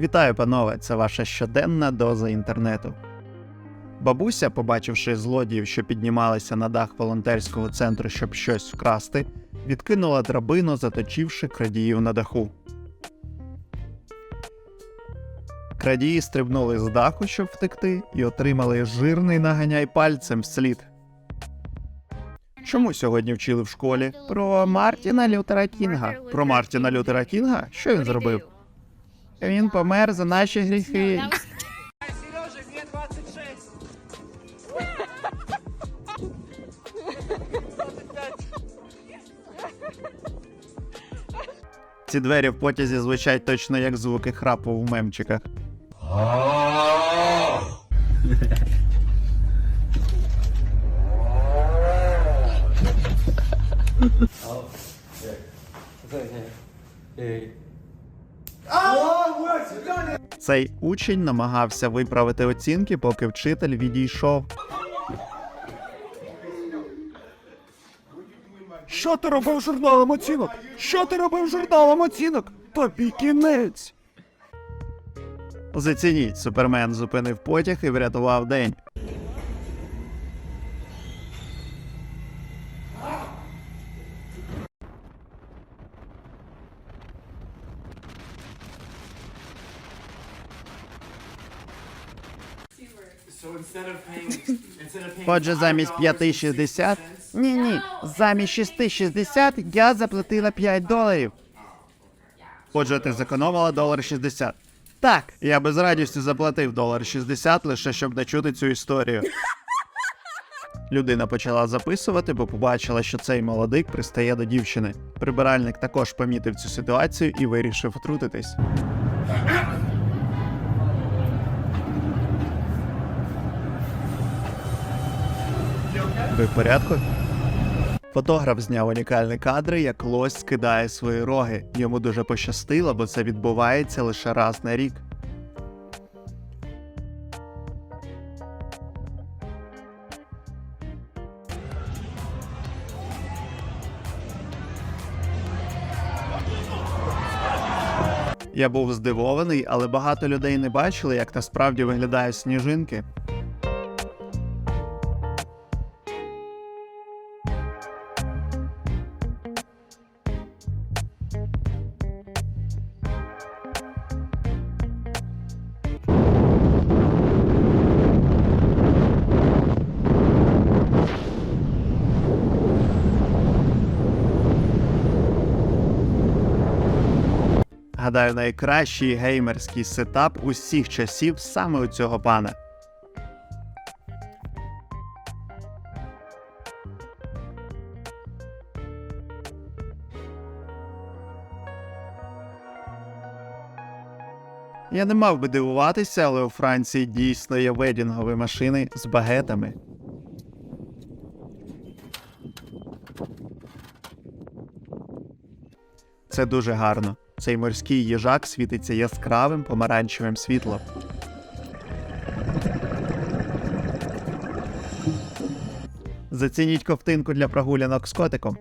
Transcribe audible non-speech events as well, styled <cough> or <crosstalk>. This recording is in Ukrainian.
Вітаю, панове! Це ваша щоденна доза інтернету. Бабуся, побачивши злодіїв, що піднімалися на дах волонтерського центру, щоб щось вкрасти, відкинула драбину, заточивши крадіїв на даху. Крадії стрибнули з даху, щоб втекти, і отримали жирний наганяй пальцем вслід. Чому сьогодні вчили в школі? Про Мартіна Лютера Кінга. Про Мартіна Лютера Кінга? Що він зробив? Він помер за наші гріхи. Сережа, мне 26. Ці двері в потязі звучать точно як звуки храпу в мемчиках. Цей учень намагався виправити оцінки, поки вчитель відійшов. Що ти робив журналом оцінок? Що ти робив журналом оцінок? Тобі кінець. Зацініть, супермен зупинив потяг і врятував день. <laughs> Отже, замість 5,60... Ні, ні, замість 6,60 я заплатила 5 доларів. Отже, ти зекономила долар 60. Так, я би з радістю заплатив долар 60, лише щоб не чути цю історію. Людина почала записувати, бо побачила, що цей молодик пристає до дівчини. Прибиральник також помітив цю ситуацію і вирішив втрутитись. Ви в порядку? Фотограф зняв унікальні кадри, як лось скидає свої роги. Йому дуже пощастило, бо це відбувається лише раз на рік. Я був здивований, але багато людей не бачили, як насправді виглядають сніжинки. Гадаю, найкращий геймерський сетап усіх часів саме у цього пана. Я не мав би дивуватися, але у Франції дійсно є ведінгові машини з багетами. Це дуже гарно. Цей морський їжак світиться яскравим помаранчевим світлом. Зацініть ковтинку для прогулянок з котиком.